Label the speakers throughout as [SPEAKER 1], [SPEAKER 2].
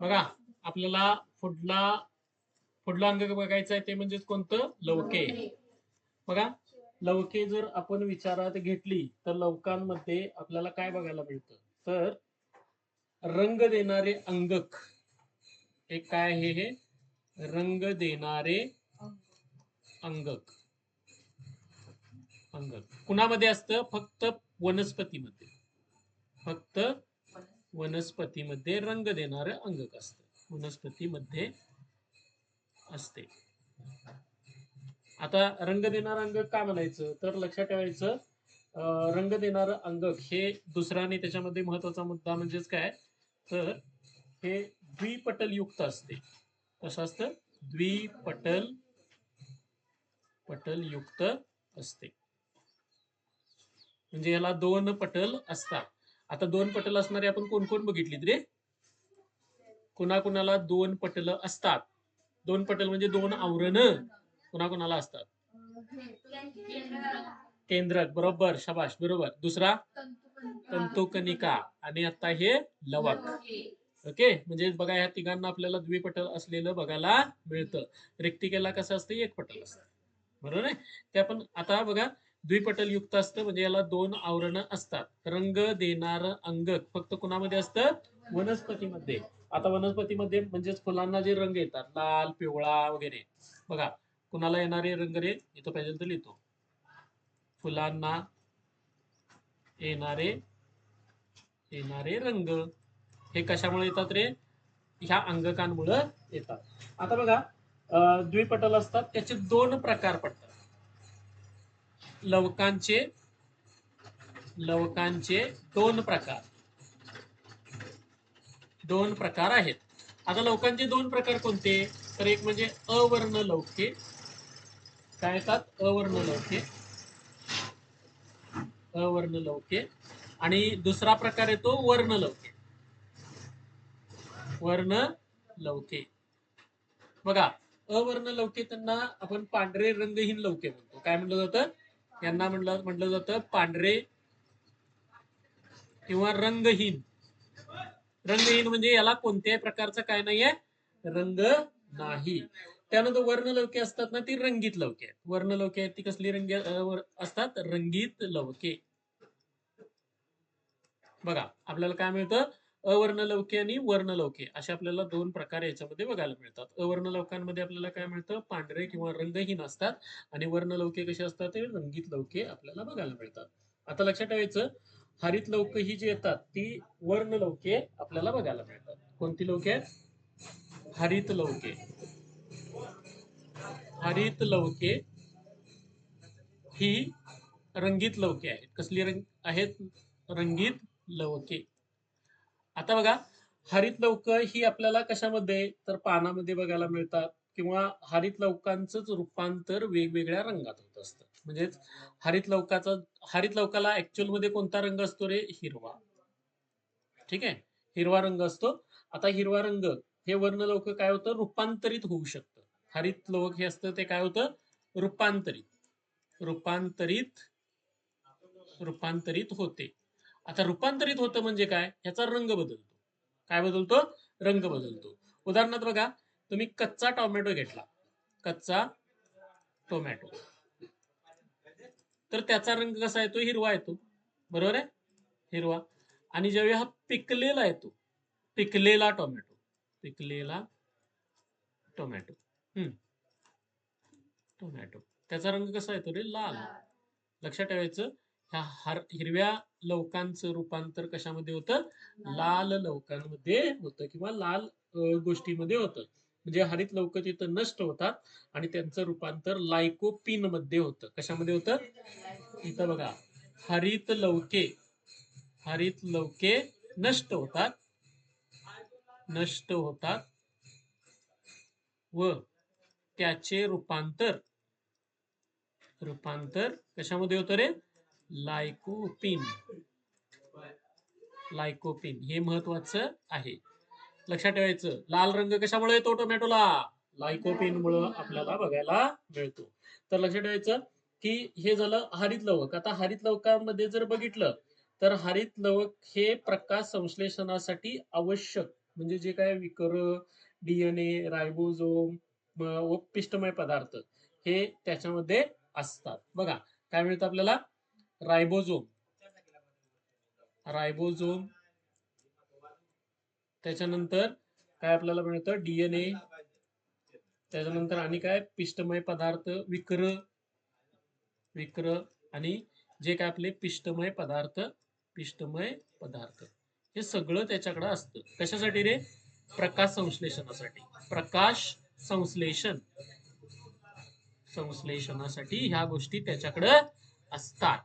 [SPEAKER 1] बघा आपल्याला पुढला पुढला अंग बघायचं आहे ते म्हणजेच कोणतं? लवके बघा लवके जर आपण विचारात घेतली तर लवकांमध्ये आपल्याला काय बघायला मिळतं? तर रंग देणारे अंगक. हे काय आहे हे? रंग देणारे अंगक. अंगक. कुणामध्ये असतं? फक्त वनस्पतीमध्ये. फक्त वनस्पतीमध्ये रंग देणारं अंगक असतं. वनस्पतीमध्ये असते. आता रंग देणारं अंगक का म्हणायचं? तर लक्षात ठेवायचं अं, रंग देणारं अंगक हे दुसरा आणि त्याच्यामध्ये महत्त्वाचा मुद्दा म्हणजेच काय? तर हे द्विपटल युक्त असते. कसं असतं? द्विपटल पटल युक्त असते. म्हणजे याला दोन पटल असतात. आता दोन पटल असणारे आपण कोण कोण बघितलीत रे? कुणाकुणाला दोन पटल असतात. दोन पटल म्हणजे दोन आवरण कुणाकुणाला असतात? केंद्रक बरोबर शबाश बरोबर. दुसरा? तंतुकनिका. आणि आता हे लवक. ओके? म्हणजे बघा या तिघांना आपल्याला द्विपटल असलेलं बघायला मिळतं. रिक्तिकेला कसं असतं? एक पटल असतं. बरोबर आहे? ते आपण आता बघा द्विपटल युक्त असतं म्हणजे याला दोन आवरण असतात. रंग देणार अंगक फक्त कुणामध्ये असतं? वनस्पतीमध्ये. आता वनस्पतीमध्ये म्हणजेच फुलांना जे रंग येतात लाल पिवळा वगैरे. बघा कुणाला येणारे रंग रे? इथं पाहिजे तर लिहितो. फुलांना येणारे येणारे रंग. हे कशामुळे येतात रे? ह्या अंगकांमुळे येतात. आता बघा द्विपटल असतात त्याचे दोन प्रकार पडतात. लवकांचे लवकांचे दोन प्रकार. दोन प्रकार आहेत. आता लवकांचे दोन प्रकार कोणते? तर एक म्हणजे अवर्ण लौके काय येतात अवर्ण लौके अवर्ण लौके आणि दुसरा प्रकार येतो वर्ण लौके वर्ण लौके बघा अवर्ण लौके त्यांना आपण पांढरे रंगहीन लौके म्हणतो. काय म्हणलं जातं? यांना म्हणलं म्हटलं जातं पांढरे किंवा रंगहीन. रंगहीन म्हणजे याला कोणत्याही प्रकारचा काय नाहीये रंग नाही. त्यानंतर वर्ण लवके असतात ना ती रंगीत लवके आहेत. वर्णलौके आहेत ती कसली रंगी असतात? रंगीत लवके बघा आपल्याला काय मिळतं? अवर्णलौके आणि वर्णलौके असे आपल्याला दोन प्रकार याच्यामध्ये बघायला मिळतात. अवर्णलौकांमध्ये आपल्याला काय मिळतं? पांढरे किंवा रंगहीन असतात आणि वर्णलौके कसे असतात? ते रंगीत लौके आपल्याला बघायला मिळतात. आता लक्षात ठेवायचं हरित लौक ही जी येतात ती वर्णलौके आपल्याला बघायला मिळतात. कोणती लौके? आहेत हरित लौके. हरित लौके ही रंगीत लौके आहेत. कसली रंग? आहेत रंगीत लवके आता बघा हरित लवक ही आपल्याला कशामध्ये? तर पानामध्ये बघायला मिळतात किंवा हरित लवकांचंच रूपांतर वेगवेगळ्या रंगात होत असतं. म्हणजेच हरित लवकाचा हरित लवकाला ऍक्च्युअलमध्ये कोणता रंग असतो रे? हिरवा. ठीक आहे? हिरवा रंग असतो. आता हिरवा रंग हे वर्णलौक काय होतं? रूपांतरित होऊ शकतं. हरित लवक हे असतं ते काय होतं? रूपांतरित. रूपांतरित रूपांतरित होते. आता रूपांतरित होतं म्हणजे काय? याचा रंग बदलतो. काय बदलतो? रंग बदलतो. उदाहरणार्थ बघा तुम्ही कच्चा टोमॅटो घेतला. कच्चा टोमॅटो. तर त्याचा रंग कसा येतो? हिरवा येतो. बरोबर आहे? हिरवा. आणि ज्यावेळी हा पिकलेला येतो पिकलेला टोमॅटो. पिकलेला टोमॅटो. हम्म. टोमॅटो. त्याचा रंग कसा येतो रे? लाल. लक्षात ठेवायचं. ह्या हर हिरव्या लवकांचं रूपांतर कशामध्ये होतं? लाल. लवकांमध्ये होतं किंवा लाल गोष्टीमध्ये होतं. म्हणजे हरित लवक तिथं नष्ट होतात आणि त्यांचं रूपांतर लायकोपिनमध्ये होतं. कशामध्ये होतं? इथं बघा. हरित लवके हरित लवके नष्ट होतात. नष्ट होतात. व त्याचे रूपांतर रूपांतर कशामध्ये होतं रे? लायकोपिन. लायकोपिन हे महत्वाचं आहे. लक्षात ठेवायचं लाल रंग कशामुळे येतो टोमॅटोला? लायकोपिन मुळे आपल्याला बघायला मिळतो. तर लक्षात ठेवायचं की हे झालं हरित लवक. आता हरित लवकामध्ये जर बघितलं तर हरित लवक हे प्रकाश संश्लेषणासाठी आवश्यक. म्हणजे जे काय विकर डीएनए रायबोझोम व पिष्टमय पदार्थ हे त्याच्यामध्ये असतात. बघा काय मिळतं आपल्याला? रायबोझोम. रायबोझोम. त्याच्यानंतर काय आपल्याला मिळतं? डीएनए. त्याच्यानंतर आणि काय? पिष्टमय पदार्थ विक्र. विक्र आणि जे काय आपले पिष्टमय पदार्थ पिष्टमय पदार्थ. हे सगळं त्याच्याकडे असतं. कशासाठी रे? प्रकाश संश्लेषणासाठी. प्रकाश संश्लेषण. संश्लेषणासाठी ह्या गोष्टी त्याच्याकडे असतात.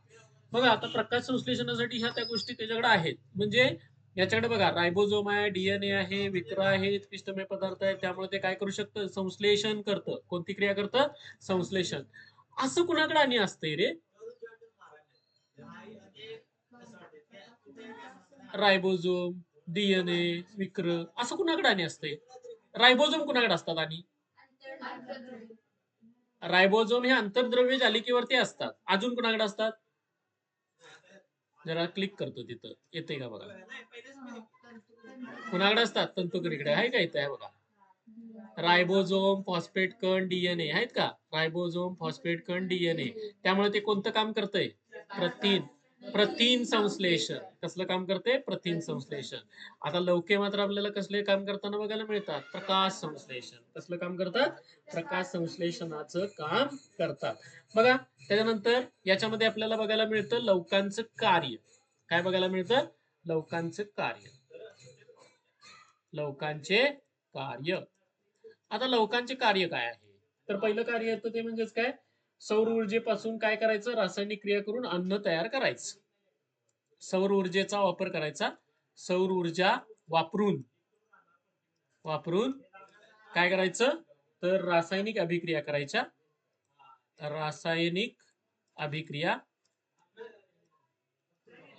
[SPEAKER 1] बघा आता प्रकाश संश्लेषणासाठी ह्या त्या गोष्टी त्याच्याकडे आहेत. म्हणजे याच्याकडे बघा रायबोझोम आहे डीएनए आहे विक्रा आहेत पिष्टमय पदार्थ आहेत त्यामुळे ते काय करू शकतं? संश्लेषण करतं. कोणती क्रिया करतं? संश्लेषण. असं कुणाकडे आणि असतंय रे? रायबोझोम डीएनए विक्र असं कुणाकडे आणि असतंय? रायबोझोम कुणाकडे असतात आणि? रायबोझोम हे आंतरद्रव्य जालिकेवरती असतात. अजून कुणाकडे असतात? जरा क्लिक करतो तिथं. येते का बघा? कुणाकडे असतात? तंतुकणीकडे आहे का इथे? आहे बघा. रायबोझोम फॉस्फेट कण डीएनए आहेत का? रायबोझोम फॉस्फेट कण डीएनए त्यामुळे ते कोणतं काम करतंय? प्रथिन. प्रथिन संश्लेषण. कसलं काम करते? प्रथिन संश्लेषण. आता लवके मात्र आपल्याला कसले काम करताना बघायला मिळतात? प्रकाश संश्लेषण. कसलं काम करतात? प्रकाश संश्लेषणाचं काम करतात. बघा त्याच्यानंतर याच्यामध्ये आपल्याला बघायला मिळतं लवकांचं कार्य. काय बघायला मिळतं? लवकांचं कार्य. लवकांचे कार्य. आता लवकांचे कार्य काय आहे? तर पहिलं कार्य येतं ते म्हणजेच काय? सौर ऊर्जेपासून काय करायचं? रासायनिक क्रिया करून अन्न तयार करायचं. सौर ऊर्जेचा वापर करायचा. सौर ऊर्जा वापरून वापरून काय करायचं? तर रासायनिक अभिक्रिया करायच्या. रासायनिक अभिक्रिया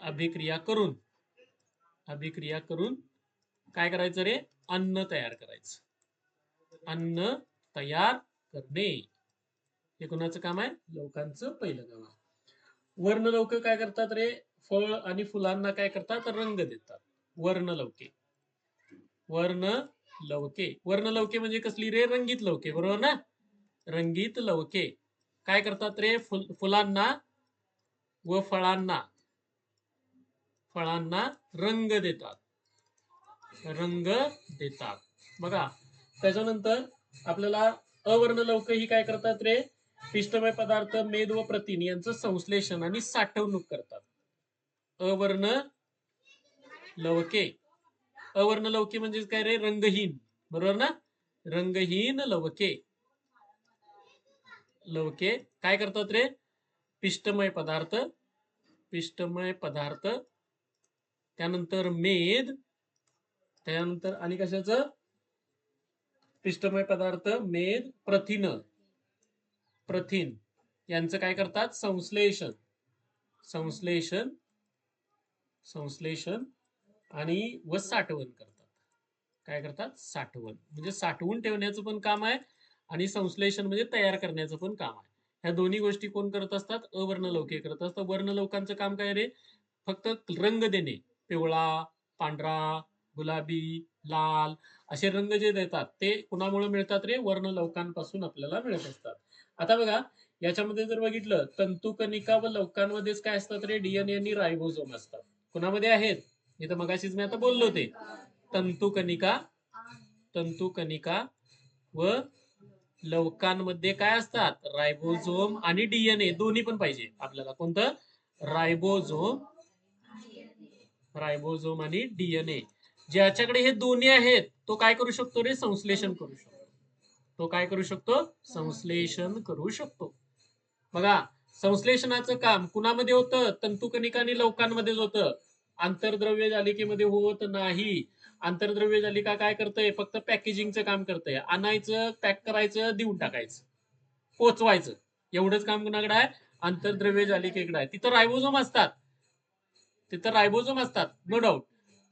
[SPEAKER 1] अभिक्रिया करून अभिक्रिया करून काय करायचं रे? अन्न तयार करायचं. अन्न तयार करणे. हे कोणाचं काम आहे? लवकांचं पहिलं काम आहे. वर्णलौक काय करतात रे? फळ आणि फुलांना काय करतात? रंग देतात. वर्ण लवके वर्ण लवके वर्ण लवके म्हणजे कसली रे? रंगीत लवके बरोबर ना? रंगीत लवके काय करतात रे? फुल फुलांना व फळांना. फळांना रंग देतात. रंग देतात. बघा त्याच्यानंतर आपल्याला अवर्ण लवक ही काय करतात रे? पिष्टमय पदार्थ मेद व प्रथिन यांचं संश्लेषण आणि साठवणूक करतात. अवर्ण लवके. अवर्ण लवके म्हणजे काय रे? रंगहीन. बरोबर ना? रंगहीन लवके. लवके. काय करतात रे? पिष्टमय पदार्थ. पिष्टमय पदार्थ. त्यानंतर मेद. त्यानंतर आणि कशाचं? पिष्टमय पदार्थ मेद प्रथिन. प्रथिन. यांचं काय करतात? संश्लेषण. संश्लेषण संश्लेषण आणि व साठवण करतात. काय करतात? साठवण. म्हणजे साठवून ठेवण्याचं पण काम आहे आणि संश्लेषण म्हणजे तयार करण्याचं पण काम आहे. ह्या दोन्ही गोष्टी कोण करत असतात? अवर्णलौके करत असतात. वर्णलौकांचं काम काय रे? फक्त रंग देणे. पिवळा पांढरा गुलाबी लाल असे रंग जे देतात ते कुणामुळे मिळतात रे? वर्णलौकांपासून आपल्याला मिळत असतात. आता बघा याच्यामध्ये जर बघितलं तंतुकनिका व लवकांमध्येच काय असतात रे? डीएनए आणि रायबोझोम असतात. कुणामध्ये आहेत? इथं मगाशीच मी आता बोललो ते तंतुकनिका तंतुकनिका व लवकांमध्ये काय असतात? रायबोझोम आणि डीएनए दोन्ही पण पाहिजे आपल्याला. कोणतं? रायबोझोम रायबोझोम आणि डीएनए ज्याच्याकडे हे दोन्ही आहेत तो काय करू शकतो रे? संश्लेषण करू शकतो. तो काय करू शकतो? संश्लेषण करू शकतो. बघा संश्लेषणाचं काम कुणामध्ये होतं? तंतुकणिका आणि लवकांमध्येच होतं. आंतरद्रव्य जालिकेमध्ये होत नाही. आंतरद्रव्य जालिका काय करतंय? फक्त पॅकेजिंगचं काम करतंय. आणायचं पॅक करायचं देऊन टाकायचं. पोचवायचं. एवढंच काम कुणाकडे आहे? आंतरद्रव्य जालिकेकडे आहे. तिथं रायबोझोम असतात. तिथं रायबोझोम असतात. No doubt.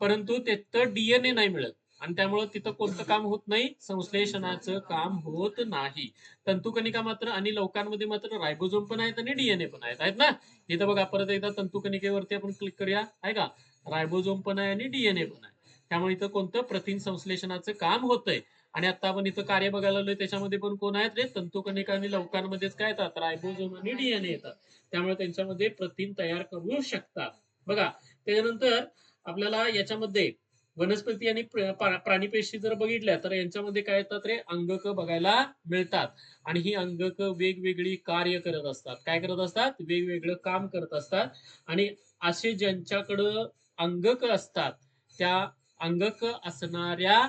[SPEAKER 1] परंतु तिथं डीएनए नाही मिळत. आणि त्यामुळे तिथं कोणतं काम होत नाही संश्लेषणाचं काम होत नाही. तंतुकणिका मात्र आणि लवकांमध्ये मात्र रायबोझोम पण आहेत आणि डीएनए पण आहेत. आहेत ना? इथं बघा परत एकदा तंतुकणिकेवरती आपण क्लिक करूया. आहे का? रायबोझोम पण आहे आणि डीएनए पण आहे. त्यामुळे इथं कोणतं प्रथिन संश्लेषणाचं काम होतंय? आणि आता आपण इथं कार्य बघायला आलोय त्याच्यामध्ये पण कोण आहेत रे? तंतुकणिका आणि लवकांमध्येच काय येतात? रायबोझोम आणि डीएनए येतात. त्यामुळे त्यांच्यामध्ये प्रथिन तयार करू शकतात. बघा त्याच्यानंतर आपल्याला याच्यामध्ये वनस्पती आणि प्र- पेशी जर बघितल्या तर यांच्यामध्ये काय येतात रे? अंगक बघायला मिळतात. आणि ही अंगक वेगवेगळी कार्य करत असतात. काय करत असतात? वेगवेगळं काम करत असतात. आणि असे ज्यांच्याकडं अंगक असतात त्या अंगक असणाऱ्या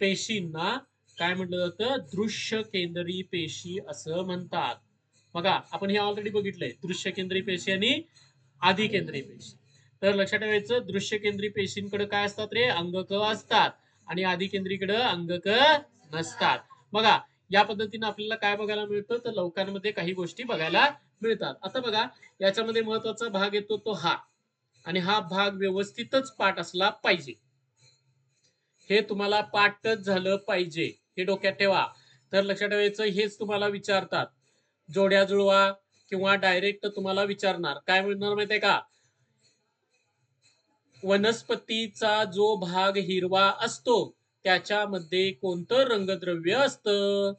[SPEAKER 1] पेशींना काय म्हटलं जातं? दृश्य केंद्री पेशी असं म्हणतात. बघा आपण हे ऑलरेडी बघितलंय. दृश्य केंद्री पेशी आणि आधी केंद्रीय पेशी. तर लक्षात ठेवायचं दृश्य केंद्रीय पेशींकडे काय असतात रे? अंगक असतात आणि आधी केंद्रीकडे अंगक नसतात. बघा या पद्धतीने आपल्याला काय बघायला मिळतं? तर लवकांमध्ये काही गोष्टी बघायला मिळतात. आता बघा याच्यामध्ये महत्त्वाचा भाग येतो तो हा. आणि हा भाग व्यवस्थितच पाठ असला पाहिजे. हे तुम्हाला पाठच झालं पाहिजे. हे डोक्यात ठेवा. तर लक्षात ठेवायचं हेच तुम्हाला विचारतात. जोड्या जुळवा किंवा डायरेक्ट तुम्हाला विचारणार. काय म्हणणार माहितीये का? वनस्पतीचा जो भाग हिरवा असतो त्याच्यामध्ये कोणतं रंगद्रव्य असतं?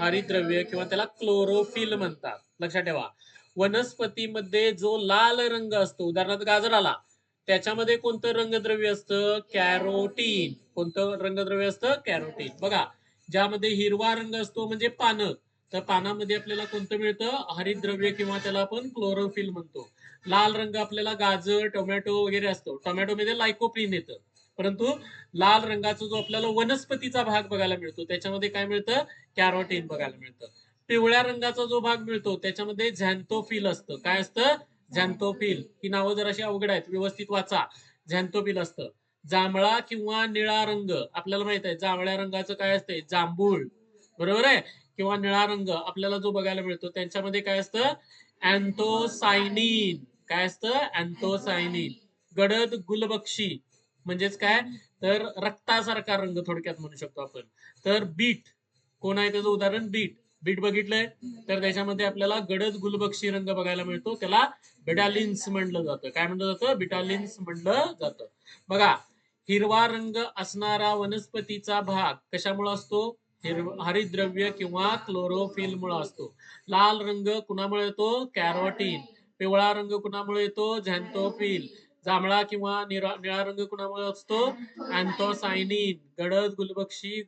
[SPEAKER 1] हरिद्रव्य किंवा त्याला क्लोरोफिल म्हणतात. लक्षात ठेवा. वनस्पतीमध्ये जो लाल रंग असतो उदाहरणार्थ गाजराला त्याच्यामध्ये कोणतं रंगद्रव्य असतं? कॅरोटीन. कोणतं रंगद्रव्य असतं? कॅरोटीन. बघा ज्यामध्ये हिरवा रंग असतो म्हणजे पानं. तर पानामध्ये आपल्याला कोणतं मिळतं? हरिद्रव्य किंवा त्याला आपण क्लोरोफिल म्हणतो. लाल रंग आपल्याला गाजर टोमॅटो वगैरे असतो. टोमॅटोमध्ये लायकोप्रिन येतं. परंतु लाल रंगाचा जो आपल्याला वनस्पतीचा भाग बघायला मिळतो त्याच्यामध्ये काय मिळतं? कॅरोटीन बघायला मिळतं. पिवळ्या रंगाचा जो भाग मिळतो त्याच्यामध्ये झॅन्थोफिल असतं. काय असतं? झॅन्थोफिल ही नावं जराशी अवघड आहेत व्यवस्थित वाचा. झॅन्थोफिल असतं. जांभळा किंवा निळा रंग. आपल्याला माहीत आहे जांभळ्या रंगाचं काय असतंय? जांभूळ. बरोबर आहे? किंवा निळा रंग आपल्याला जो बघायला मिळतो त्यांच्यामध्ये काय असतं? अँथोसायनिन. काय असतं? अँथोसायनिन. गडद गुलबक्षी. म्हणजेच काय? तर रक्तासारखा रंग थोडक्यात म्हणू शकतो आपण. तर बीट. कोण आहे त्याचं उदाहरण? बीट. बीट बघितलंय? तर त्याच्यामध्ये आपल्याला गडद गुलबक्षी रंग बघायला मिळतो. त्याला बिटालिन्स म्हणलं जातं. काय म्हणलं जातं? बिटालिन्स म्हणलं जातं. बघा हिरवा रंग असणारा वनस्पतीचा भाग कशामुळे असतो? हिरव- हरितद्रव्य किंवा क्लोरोफिल मुळे असतो. लाल रंग कुणामुळे येतो? कॅरोटीन पिवळा रंग कुणामुळे येतो? झॅन्थोफिल जांभळा किंवा निरा निळा रंग कुणामुळे असतो? अँथोसायनिन गडद गुलबक्षी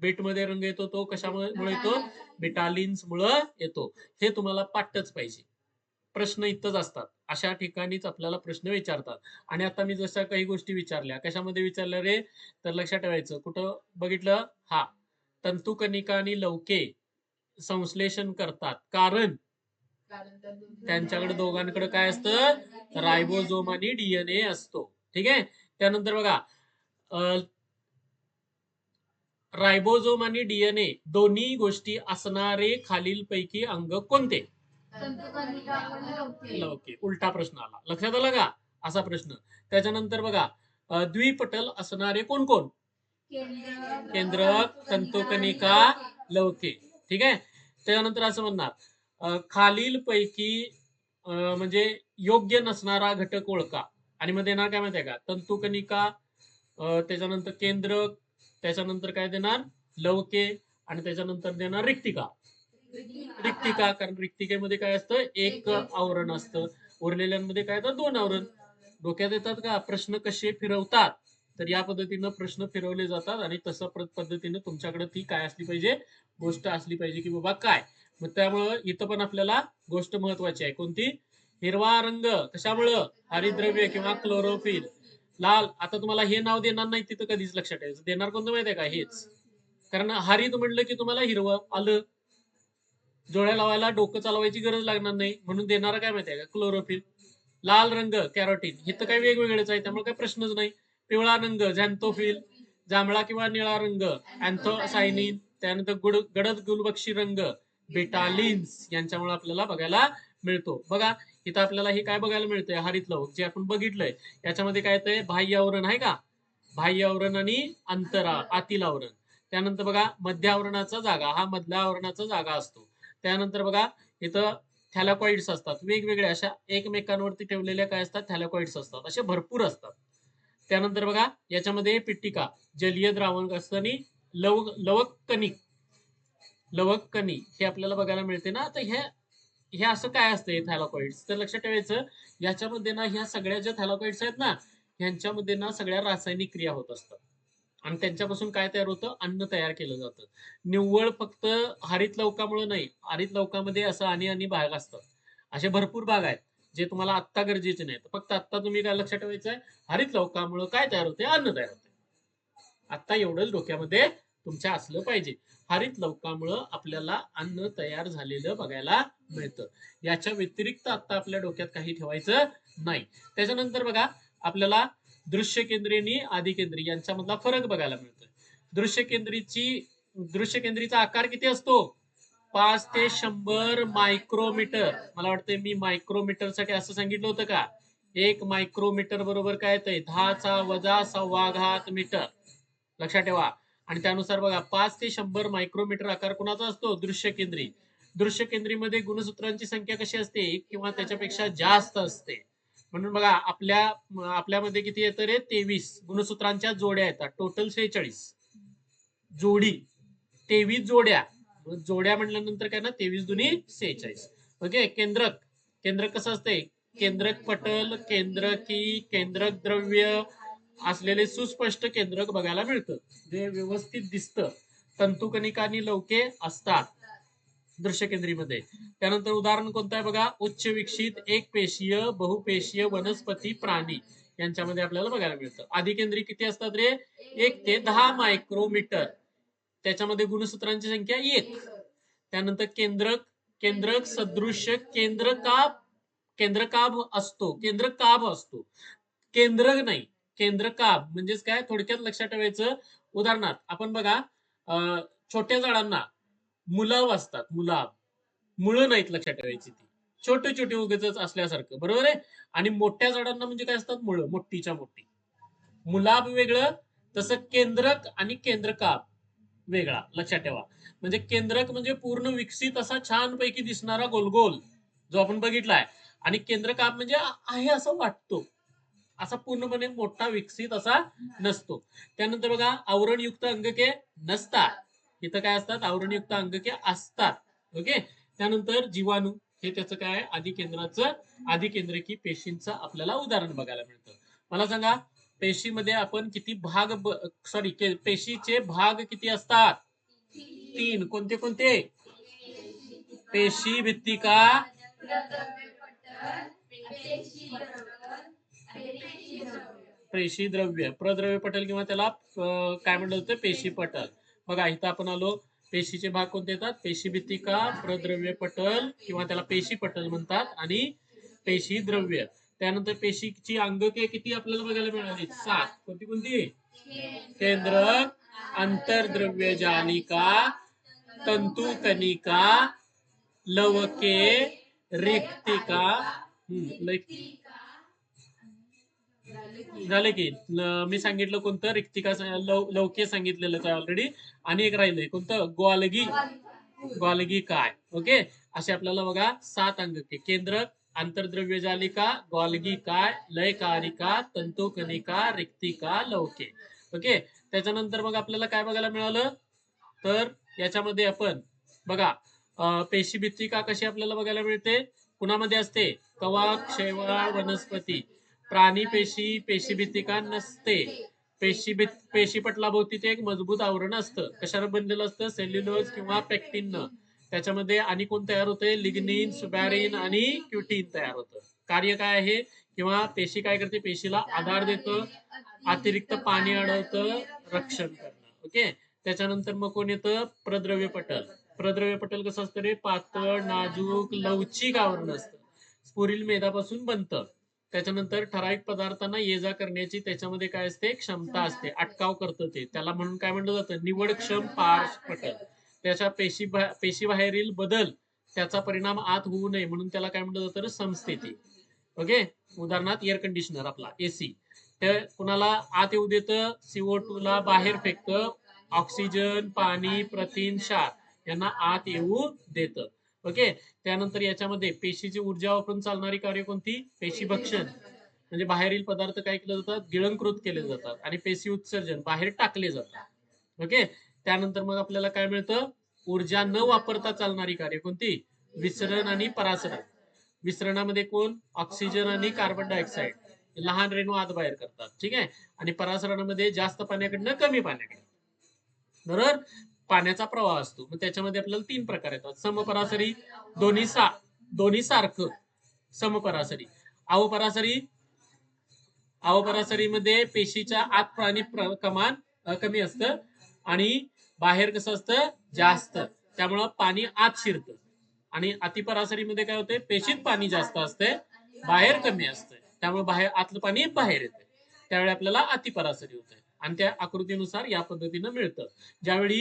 [SPEAKER 1] बीटमध्ये रंग येतो तो कशामुळे मुळे येतो? बिटालिन्स मुळे येतो. हे तुम्हाला पाठच पाहिजे. प्रश्न इथंच असतात. अशा ठिकाणीच आपल्याला प्रश्न विचारतात. आणि आता मी जशा काही गोष्टी विचारल्या कशामध्ये विचारल्या रे? तर लक्षात ठेवायचं. कुठं बघितलं? हा. तंतुकणिका आणि लवके संश्लेषण करतात. कारण? त्यांच्याकडे दोघांकडे काय असतं? रायबोझोम आणि डीएनए असतो. ठीक आहे? त्यानंतर बघा रायबोझोम आणि डीएनए दोन्ही गोष्टी असणारे खालीलपैकी अंग कोणते? लवके उलटा प्रश्न आला. लक्षात आला का? असा प्रश्न. त्याच्यानंतर बघा द्विपटल असणारे कोण कोण केंद्रक तंतुकणिका लवके ठीक आहे? त्याच्यानंतर असं म्हणणार खालील खालीलपैकी म्हणजे योग्य नसणारा घटक ओळखा. आणि मग देणार काय माहितीये का? तंतुकणिका त्याच्यानंतर केंद्रक त्याच्यानंतर काय देणार? लवके आणि त्याच्यानंतर देणार रिक्तिका. रिक्तिका कारण रिक्तिकेमध्ये काय असतं? एक आवरण असतं. उरलेल्यांमध्ये काय येतात दोन आवरण. डोक्यात येतात का? प्रश्न कसे फिरवतात? तर या पद्धतीनं प्रश्न फिरवले जातात आणि तसं प्र- पद्धतीनं तुमच्याकडे ती काय असली पाहिजे? गोष्ट असली पाहिजे की बाबा काय? मग त्यामुळं इथं पण आपल्याला गोष्ट महत्वाची आहे. कोणती? हिरवा रंग. कशामुळं? हरिद्रव्य किंवा क्लोरोफिल लाल. आता तुम्हाला हे नाव देणार नाही तिथं कधीच लक्षात ठेवायचं. देणार कोणतं माहितीये का? हेच. कारण हरित म्हणलं की तुम्हाला हिरवं आलं. जोड्या लावायला डोकं चालवायची गरज लागणार नाही. म्हणून देणारा काय माहितीये का? क्लोरोफिल लाल रंग कॅरोटीन हे तर काही वेगवेगळेच आहे. त्यामुळे काही प्रश्नच नाही. पिवळा रंग झॅन्थोफिल जांभळा किंवा निळा रंग अँथोसायनिन त्यानंतर गुड गडद गुलबक्षी रंग बेटालिन्स यांच्यामुळे आपल्याला बघायला मिळतो. बघा इथं आपल्याला हे काय बघायला मिळतंय? हरित लवक जे आपण बघितलंय. याच्यामध्ये काय येतंय? बाह्य आवरण आहे का? बाह्य आवरण आणि अंतरा आतील आवरण. त्यानंतर बघा मध्य आवरणाचा जागा हा मधल्या आवरणाचा जागा असतो. त्यानंतर बघा इथं थॅलाकॉइड्स असतात. वेगवेगळ्या अशा एकमेकांवरती ठेवलेल्या काय असतात? थॅलाकॉइड्स असतात. असे भरपूर असतात. त्यानंतर बघा याच्यामध्ये पिट्टिका जलीय द्रावण असताना लव लवक कणिक लवक कणी हे आपल्याला बघायला मिळते ना? तर हे हे असं काय असते थॅलाकॉइड्स तर लक्षात ठेवायचं याच्यामध्ये ना ह्या सगळ्या ज्या थॅलाकॉइड्स आहेत ना ह्यांच्यामध्ये ना सगळ्या रासायनिक क्रिया होत असतात. आणि त्यांच्यापासून काय तयार होतं? अन्न तयार केलं जातं. निव्वळ फक्त हरित लवकामुळे नाही हरित लवकामध्ये असं आणि आणि भाग असतात. असे भरपूर भाग आहेत. जे तुम्हाला आत्ता गरजेचे नाहीत. फक्त आत्ता तुम्ही काय लक्षात ठेवायचं आहे हरित लवकामुळे काय तयार होते अन्न तयार होते आत्ता एवढंच डोक्यामध्ये तुमच्या असलं पाहिजे. हरित लवकामुळं आपल्याला अन्न तयार झालेलं बघायला मिळतं. याच्या व्यतिरिक्त आता आपल्या डोक्यात काही ठेवायचं नाही. त्याच्यानंतर बघा आपल्याला दृश्य केंद्री आणि आदिकेंद्री यांच्यामधला फरक बघायला मिळतोय. दृश्य केंद्रीची दृश्य केंद्रीचा आकार किती असतो? पाच ते शंभर मायक्रोमीटर. मला वाटतं मी मायक्रोमीटरसाठी असं सांगितलं होतं का? एक मायक्रोमीटर बरोबर काय येतंय? दहाचा वजा सव्वा घात मीटर. लक्षात ठेवा. आणि त्यानुसार बघा पाच ते शंभर मायक्रोमीटर आकार कोणाचा असतो? दृश्य केंद्री दृश्य केंद्रीमध्ये गुणसूत्रांची संख्या कशी असते? एक किंवा त्याच्यापेक्षा जास्त असते. म्हणून बघा आपल्या आपल्यामध्ये किती येतं रे? तेवीस. गुणसूत्रांच्या जोड्या येतात. टोटल सेहेचाळीस. जोडी. तेवीस जोड्या. जोड्या म्हटल्यानंतर काय ना तेवीस दुनी सेहेचाळीस. ओके? केंद्रक. केंद्रक कसं असते केंद्रक पटल केंद्रकी केंद्रक द्रव्य असलेले सुस्पष्ट केंद्रक बघायला मिळतं. जे व्यवस्थित दिसतं. तंतुकणिका आणि लवके असतात दृश्य केंद्रीमध्ये त्यानंतर उदाहरण कोणतं आहे बघा? उच्च विकसित एक पेशीय बहुपेशीय वनस्पती प्राणी यांच्यामध्ये आपल्याला बघायला मिळतं. आधी केंद्री किती असतात रे? एक ते दहा मायक्रोमीटर त्याच्यामध्ये गुणसूत्रांची संख्या एक. त्यानंतर केंद्रक केंद्रक सदृश्य केंद्रकाभ केंद्रकाभ असतो केंद्रकाभ असतो. केंद्रक नाही केंद्रकाभ. म्हणजेच काय? थोडक्यात लक्षात ठेवायचं. उदाहरणार्थ आपण बघा छोट्या झाडांना मुलाव असतात मुलाव. मुळं नाहीत लक्षात ठेवायची ती. छोटे छोटे उगेच असल्यासारखं. बरोबर आहे? आणि मोठ्या झाडांना म्हणजे काय असतात? मुळं. मोठीच्या मोठी. मुलाब वेगळं तसं केंद्रक आणि केंद्रकाभ. वेगळा. लक्षात ठेवा. म्हणजे केंद्रक म्हणजे पूर्ण विकसित असा छान पैकी दिसणारा गोलगोल जो आपण बघितलाय. आणि केंद्रकाप म्हणजे आहे असं वाटतो. असा पूर्णपणे मोठा विकसित असा नसतो. त्यानंतर बघा आवरणयुक्त अंगके नसतात. इथं काय असतात? आवरणयुक्त अंगके असतात. ओके? त्यानंतर जीवाणू. हे त्याचं काय? आहे आधी केंद्राचं आधी केंद्रकी पेशींचं आपल्याला उदाहरण बघायला मिळतं. मला सांगा पेशीमध्ये आपण किती भाग सॉरी पेशीचे भाग किती असतात? तीन. कोणते कोणते? पेशी भित्तिका पेशी द्रव्य. प्रद्रव्य पटल किंवा त्याला काय म्हणलं होतं? पेशी पटल. बघा इथं आपण आलो. पेशीचे भाग कोणते येतात? पेशी भित्तिका प्रद्रव्य पटल किंवा त्याला पेशी पटल म्हणतात. आणि पेशी द्रव्य. त्यानंतर पेशीची अंगके किती आपल्याला बघायला मिळाली सात. कोणती कोणती? केंद्रक आंतरद्रव्य जालिका. तंतू कणिका. लवके. रिक्तिका. झालं की? मी सांगितलं कोणतं? रिक्तिका लव- लवके सांगितलेलंच आहे ऑलरेडी आणि एक राहिलंय. कोणतं? ग्वालगी. ग्वालगी काय? ओके? असे आपल्याला बघा सात अंगके केंद्रक आंतरद्रव्य जालिका ग्वालगी काय लयकारिका तंतुकनिका रिक्तिका लवके ओके त्याच्यानंतर मग आपल्याला काय बघायला मिळालं? तर याच्यामध्ये आपण बघा पेशी भित्तिका कशी आपल्याला बघायला मिळते? कुणामध्ये असते? कवाक शैवाळ वनस्पती. प्राणी पेशी पेशी भित्तिका नसते? पेशी भित पेशी पटलाभोवती ते एक मजबूत आवरण असतं. कशावर बनलेलं असतं? सेल्युलोज किंवा पेक्टिन त्याच्यामध्ये आणि कोण तयार होते लिग्निन सुबॅरिन आणि क्युटीन तयार होतं. कार्य काय आहे? किंवा पेशी काय करते? पेशीला आधार देतं अतिरिक्त पाणी अडवतं रक्षण करणं. ओके? त्याच्यानंतर मग कोण येतं? प्रद्रव्य पटल. प्रद्रव्य पटल कसं असतं रे? पातळ नाजूक लवचिक आवरण असतं. स्फुरील मेधापासून बनतं. त्याच्यानंतर ठराविक पदार्थांना ये जा करण्याची त्याच्यामध्ये काय असते? क्षमता असते. अटकाव करतं ते. त्याला म्हणून काय म्हणलं जातं? निवडक्षम पार्श पटल. त्याच्या पेशी पेशीबाहेरील बदल त्याचा परिणाम आत होऊ नये म्हणून त्याला काय म्हणलं जातं? समस्थिती. ओके? उदाहरणार्थ एअर कंडिशनर आपला एसी तर कुणाला आत येऊ देतं? सीओ टू ला बाहेर फेकतं. ऑक्सिजन पाणी प्रथिन क्षार यांना आत येऊ देतं. ओके? त्यानंतर याच्यामध्ये पेशीची ऊर्जा वापरून चालणारी कार्य कोणती? पेशी भक्षण. म्हणजे बाहेरील पदार्थ काय केले जातात? गिळंकृत केले जातात आणि पेशी उत्सर्जन बाहेर टाकले जातात. ओके? त्यानंतर मग आपल्याला काय मिळतं? ऊर्जा न वापरता चालणारी कार्य कोणती? विसरण आणि परासरण. विसरणामध्ये कोण? ऑक्सिजन आणि कार्बन डायऑक्साईड लहान रेणू आत बाहेर करतात. ठीक आहे? आणि परासरणामध्ये जास्त पाण्याकडनं कमी पाण्याकडे. बरोबर? पाण्याचा प्रवाह असतो. मग त्याच्यामध्ये आपल्याला तीन प्रकार येतात. समपरासरी दोन्ही सा दोन्ही सारखं समपरासरी. अवपरासरी अवपरासरीमध्ये पेशीच्या आत प्राणी प्र- कमान कमी असतं. आणि बाहेर कसं असतं? जास्त. त्यामुळं पाणी आत शिरतं. आणि अतिपरासरीमध्ये काय होते पेशीत पाणी जास्त असते बाहेर कमी असते त्यामुळे बाहेर आतलं पाणी बाहेर येते त्यावेळी आपल्याला अतिपरासरी होते आणि त्या आकृतीनुसार या पद्धतीनं मिळतं. ज्यावेळी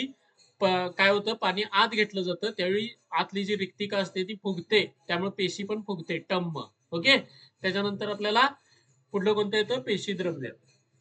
[SPEAKER 1] काय होतं? पाणी आत घेतलं जातं त्यावेळी आतली जी रिक्तिका असते ती फुगते. त्यामुळे पेशी पण फुगते टम्म. ओके? त्याच्यानंतर आपल्याला पुढलं कोणतं येतं? पेशी द्रव्य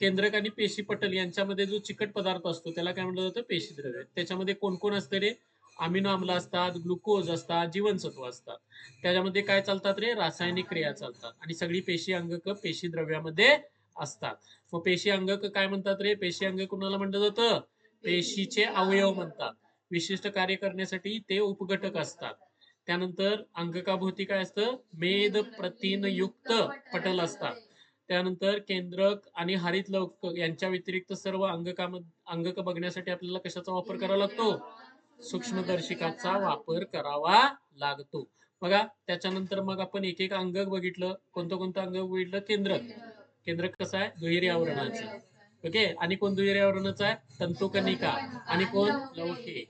[SPEAKER 1] केंद्रक आणि पेशी पटल यांच्यामध्ये जो चिकट पदार्थ असतो त्याला काय म्हटलं जातं? पेशी द्रव्य त्याच्यामध्ये कोण कोण असते रे? अमिनो आम्ल असतात ग्लुकोज असतात जीवनसत्व असतात. त्याच्यामध्ये काय चालतात रे? रासायनिक क्रिया चालतात. आणि सगळी पेशी अंगक पेशी द्रव्यामध्ये असतात. मग पेशी अंगक काय म्हणतात रे? पेशी अंग कुणाला म्हटलं जातं? पेशीचे अवयव म्हणतात. विशिष्ट कार्य करण्यासाठी ते उपघटक असतात. त्यानंतर अंगकाभोवती काय असतं? मेद प्रथिन युक्त पटल असतात. त्यानंतर केंद्रक आणि हरित लवक यांच्या व्यतिरिक्त सर्व अंगकाम अंगक बघण्यासाठी आपल्याला कशाचा वापर करावा लागतो? सूक्ष्मदर्शिकाचा वापर करावा लागतो. बघा त्याच्यानंतर मग आपण एक एक अंगक बघितलं. कोणतं कोणतं अंगक बघितलं? केंद्रक. केंद्रक कसं आहे? दुहेरी आवरणाचं. ओके? आणि कोण दुहेरी आवरणाचं आहे? तंतुकनिका. आणि कोण? लवके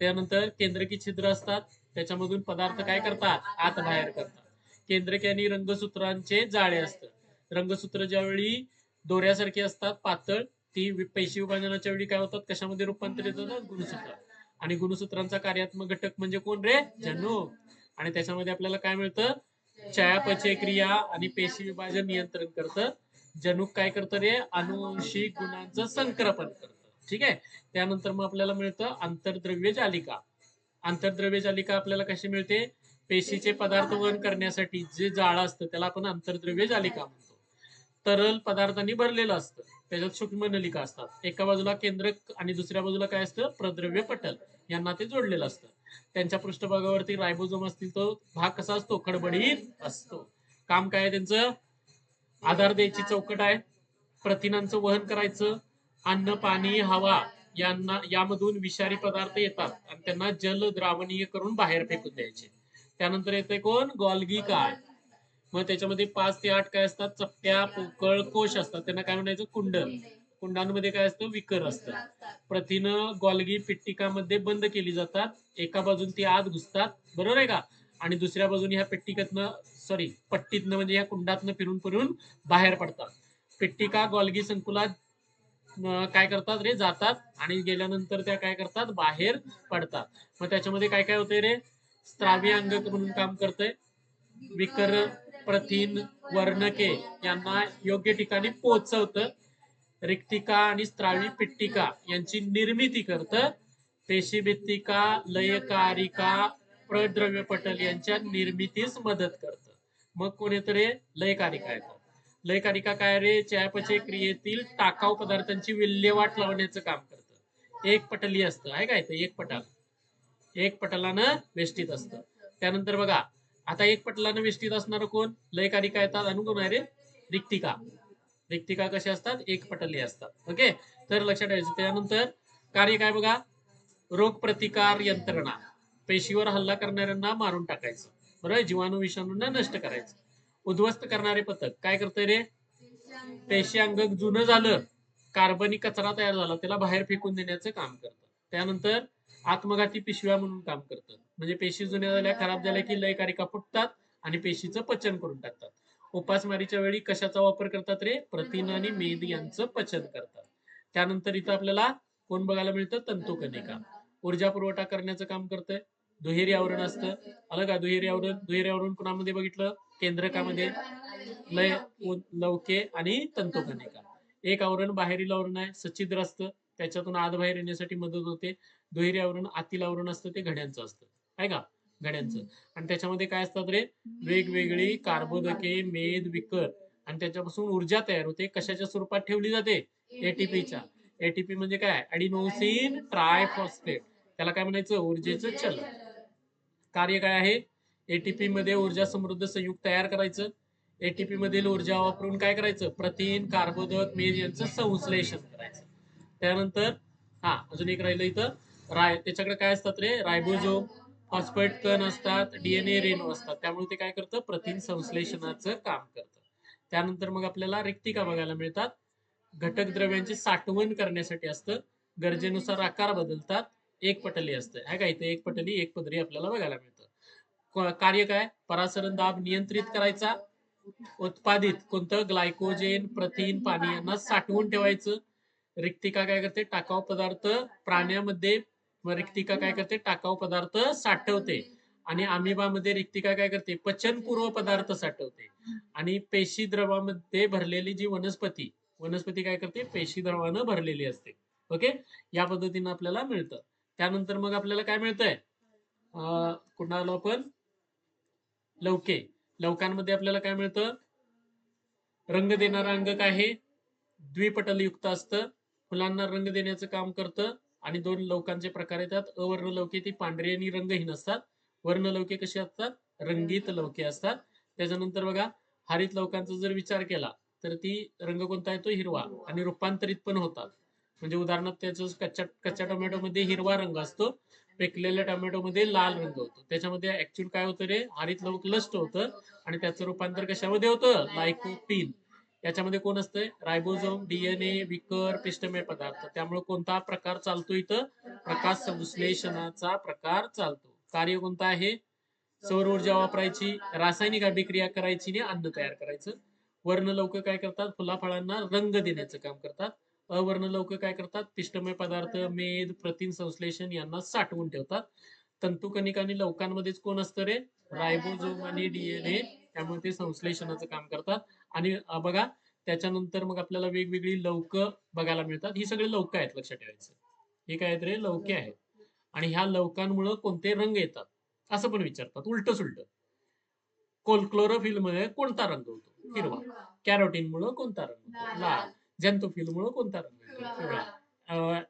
[SPEAKER 1] त्यानंतर केंद्रकी छिद्र असतात. त्याच्यामधून पदार्थ काय करतात? आत बाहेर करतात. केंद्रकी आणि रंगसूत्रांचे जाळे असतात रंगसूत्र ज्यावेळी दोऱ्यासारखी असतात पातळ ती पेशी विभाजनाच्या वेळी काय होतात? कशामध्ये रूपांतरित होतात गुणसूत्र. आणि गुणसूत्रांचा कार्यात्मक घटक म्हणजे कोण रे? जन्नू आणि त्याच्यामध्ये आपल्याला काय मिळतं? चयापचय क्रिया आणि पेशी विभाजन नियंत्रण करतं. जनुक काय करतं रे? अनुवंशिक गुणांचं संक्रमण करतं. ठीक आहे? त्यानंतर मग आपल्याला मिळतं आंतरद्रव्य जालिका. आंतरद्रव्य जालिका आपल्याला कशी मिळते? पेशीचे पदार्थ वहन करण्यासाठी जे जाळं असतं त्याला आपण आंतरद्रव्य जालिका म्हणतो. तरल पदार्थांनी भरलेलं असतं. त्याच्यात सूक्ष्म नलिका असतात. एका बाजूला केंद्रक आणि दुसऱ्या बाजूला काय असतं? प्रद्रव्य पटल. यांना ते जोडलेलं असतं. त्यांच्या पृष्ठभागावरती रायबोझोम असतील तो भाग कसा असतो? खडबडीत असतो. काम काय आहे त्यांचं? आधार द्यायची चौकट आहे. प्रथिनांचं वहन करायचं. अन्न पाणी हवा यांना यामधून विषारी पदार्थ येतात. आणि त्यांना जल द्रावणीय करून बाहेर फेकून द्यायचे. त्यानंतर येते कोण? गॉल्गी काय? मग त्याच्यामध्ये पाच ते आठ काय असतात? चपट्या पोकळ कोश असतात. त्यांना काय म्हणायचं? कुंड. कुंडांमध्ये काय असतं? विकर असतं. प्रथिन गॉलगी पिट्टिकामध्ये बंद केली जातात. एका बाजून ती आत घुसतात. बरोबर आहे का? आणि दुसऱ्या बाजून ह्या पेट्टिकातनं सॉरी पट्टीतनं म्हणजे या कुंडातनं फिरून फिरून बाहेर पडतात. पेट्टिका गॉलगी संकुलात काय करतात रे? जातात आणि गेल्यानंतर त्या काय करतात? बाहेर पडतात. मग त्याच्यामध्ये काय काय होतंय रे? स्त्रावी अंगक म्हणून काम करतंय. विकर प्रथिन वर्णके यांना योग्य ठिकाणी पोहोचवतं. रिक्तिका आणि स्त्रावी पिट्टिका यांची निर्मिती करतं. पेशीभित्तिका लयकारिका प्रद्रव्य पटल यांच्या निर्मितीस मदत करतं. मग कोणीतरी लयकारिका येतात लयकारिका काय रे? चयापचय क्रियेतील टाकाऊ पदार्थांची विल्हेवाट लावण्याचं काम करतं. एक पटली असतं. आहे काय ते एक पटाल. एक पटलानं वेष्टीत असतं. त्यानंतर बघा आता एक पटलानं वेष्टीत असणार कोण? लयकारिका येतात? आणि कोण आहे रे. रिक्तिका. रिक्तिका कसे असतात? एक पटली असतात. ओके? तर लक्षात ठेवायचं. त्यानंतर कार्य काय बघा? रोग प्रतिकार यंत्रणा. पेशीवर हल्ला करणाऱ्यांना मारून टाकायचं. बरोबर जीवाणू विषाणूंना नष्ट करायचं. उद्ध्वस्त करणारे पथक. काय करतंय रे? पेशी अंगक जुनं झालं. कार्बनिक कचरा तयार झाला. त्याला बाहेर फेकून देण्याचं काम करतं. त्यानंतर आत्मघाती पिशव्या म्हणून काम करतं. म्हणजे पेशी जुन्या झाल्या खराब झाल्या की लयकारिका फुटतात आणि पेशीचं पचन करून टाकतात. उपासमारीच्या वेळी कशाचा वापर करतात रे? प्रथिन आणि मेद यांचं पचन करतात. त्यानंतर इथं आपल्याला कोण बघायला मिळतं? तंतुकनिका ऊर्जा पुरवठा करण्याचं काम करतंय. दुहेरी आवरण असतं. आलं का? दुहेरी आवरण. दुहेरी आवरण कुणामध्ये बघितलं? केंद्रकामध्ये लय लवके आणि तंतुकनिका एक आवरण बाहेरील आवरण आहे. सच्छिद्र असतं. त्याच्यातून आत बाहेर येण्यासाठी मदत होते. दुहेरी आवरण आतील आवरण असतं. ते घड्यांचं असतं. आहे का? घड्यांचं आणि त्याच्यामध्ये काय असतात रे? वेगवेगळी कार्बोदके मेद विकर. आणि त्याच्यापासून ऊर्जा तयार होते. कशाच्या स्वरूपात ठेवली जाते? एटीपीच्या एटीपी म्हणजे काय? Adenosine triphosphate. त्याला काय म्हणायचं? ऊर्जेचं चलन. कार्य काय आहे? एटीपी मध्ये ऊर्जा समृद्ध संयुग तयार करायचं. एटीपी मधील ऊर्जा वापरून काय करायचं? प्रथिन कार्बोदक मेद यांचं संश्लेषण करायचं. त्यानंतर हा अजून एक राहिलं इथं. राय त्याच्याकडे काय असतात रे? रायबोझोम. फॉस्फेट कण असतात डीएनए रेणू असतात. त्यामुळे ते काय करतं? प्रथिन संश्लेषणाचं काम करतं. त्यानंतर मग आपल्याला रिक्तिका बघायला मिळतात. घटक द्रव्यांची साठवण करण्यासाठी असतं. गरजेनुसार आकार बदलतात. एक पटली असतं. ह्या का इथे? एक पटली एक पदरी आपल्याला बघायला मिळतं. कार्य काय? परासरण दाब नियंत्रित करायचा. उत्पादित कोणतं? ग्लायकोजेन प्रथिन पाणी यांना साठवून ठेवायचं. रिक्तिका काय करते? टाकाव पदार्थ प्राण्यामध्ये मग रिक्तिका काय करते? टाकाऊ पदार्थ साठवते. आणि अमिबामध्ये रिक्तिका काय करते? पचनपूर्व पदार्थ साठवते. आणि पेशी द्रवामध्ये भरलेली जी वनस्पती वनस्पती काय करते? पेशी द्रवानं भरलेली असते. ओके? या पद्धतीनं आपल्याला मिळतं. त्यानंतर मग आपल्याला काय मिळतंय? अं, कुठं आपण? लवके लवकांमध्ये आपल्याला काय मिळतं? रंग देणारा अंग काय आहे? द्विपटलयुक्त असतं. फुलांना रंग देण्याचं काम करतं. आणि दोन लवकांचे प्रकार येतात. अवर्ण लवके ती पांढरी आणि रंगहीन असतात. वर्ण लवके कशी असतात? रंगीत लवके असतात. त्याच्यानंतर बघा हरित लवकांचा जर विचार केला तर ती रंग कोणता येतो हिरवा आणि रूपांतरित पण होतात. म्हणजे उदाहरणार्थ त्याचं कच्च्या कच्च्या टोमॅटोमध्ये हिरवा रंग असतो. पेकलेल्या टोमॅटोमध्ये लाल रंग होतो. त्याच्यामध्ये ऍक्च्युअल काय होतं रे? हरित लवक लष्ट होतं. आणि त्याचं रूपांतर कशामध्ये होतं? लायकोपीन याच्यामध्ये कोण असतंय? रायबोझोम डीएनए विकर पिष्टमय पदार्थ. त्यामुळे कोणता प्रकार चालतो इथं? प्रकाश संश्लेषणाचा प्रकार चालतो. कार्य कोणतं आहे? सौर ऊर्जा वापरायची रासायनिक अभिक्रिया करायची आणि अन्न तयार करायचं. वर्ण लवकर काय करतात? फुलाफळांना रंग देण्याचं काम करतात. अवर्ण लवकर काय करतात? पिष्टमय पदार्थ मेद प्रथिन संश्लेषण यांना साठवून ठेवतात. तंतुकणिक आणि लवकांमध्येच कोण असतं रे? रायबोझोम आणि डीएनए. त्यामुळे ते संश्लेषणाचं काम करतात. आणि बघा त्याच्यानंतर मग आपल्याला वेगवेगळी लवक बघायला मिळतात. ही सगळी लवक आहेत लक्षात ठेवायचं. हे काय आहेत रे? लवके आहेत. आणि ह्या लवकांमुळे कोणते रंग येतात? असं पण विचारतात. उलट सुलट कोल क्लोरोफिलमध्ये कोणता रंग होतो? हिरवा. कॅरोटीन मुळे कोणता रंग होतो? लाल. झॅन्थोफिल मुळे कोणता रंग येतो पिवळा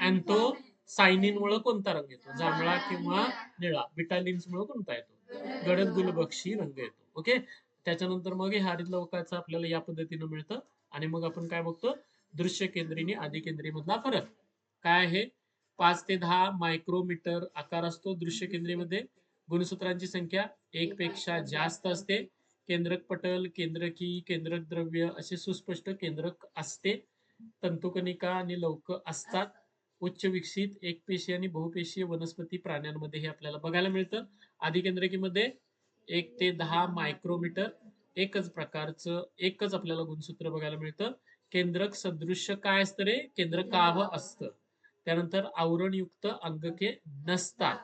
[SPEAKER 1] अँथोसायनिन मुळे कोणता रंग येतो? जांभळा किंवा निळा. विटालिन्स मुळे कोणता येतो? गडद गुलबक्षी रंग येतो. ओके? त्याच्यानंतर मग हे हरित लवकाचं आपल्याला या पद्धतीनं मिळतं. आणि मग आपण काय बघतो? दृश्य केंद्रीने आधी केंद्री मधला फरक. काय आहे? पाच ते दहा मायक्रोमीटर आकार असतो दृश्य केंद्रीमध्ये. गुणसूत्रांची संख्या एक पेक्षा जास्त असते. केंद्रक पटल केंद्रकी केंद्रक द्रव्य असे सुस्पष्ट केंद्रक असते. तंतुकणिका आणि लवक असतात. उच्च विकसित एकपेशीय आणि बहुपेशीय वनस्पती प्राण्यांमध्ये हे आपल्याला बघायला मिळतं. आधी केंद्रकीमध्ये एक ते दहा मायक्रोमीटर एकच प्रकारचं एकच आपल्याला गुणसूत्र बघायला मिळतं. केंद्रक सदृश्य काय असतं रे? केंद्रकाभ असतं. त्यानंतर आवरणयुक्त अंगके नसतात.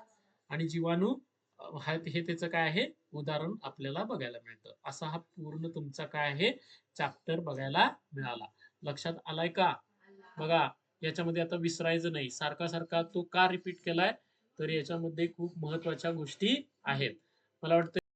[SPEAKER 1] आणि जीवाणू हे त्याचं काय आहे? उदाहरण आपल्याला बघायला मिळतं. असा हा पूर्ण तुमचा काय आहे? चॅप्टर बघायला मिळाला. लक्षात आलाय का? बघा याच्यामध्ये आता विसरायचं नाही. सारखा सारखा तो का रिपीट केलाय? तर याच्यामध्ये खूप महत्त्वाच्या गोष्टी आहेत. मला वाटतं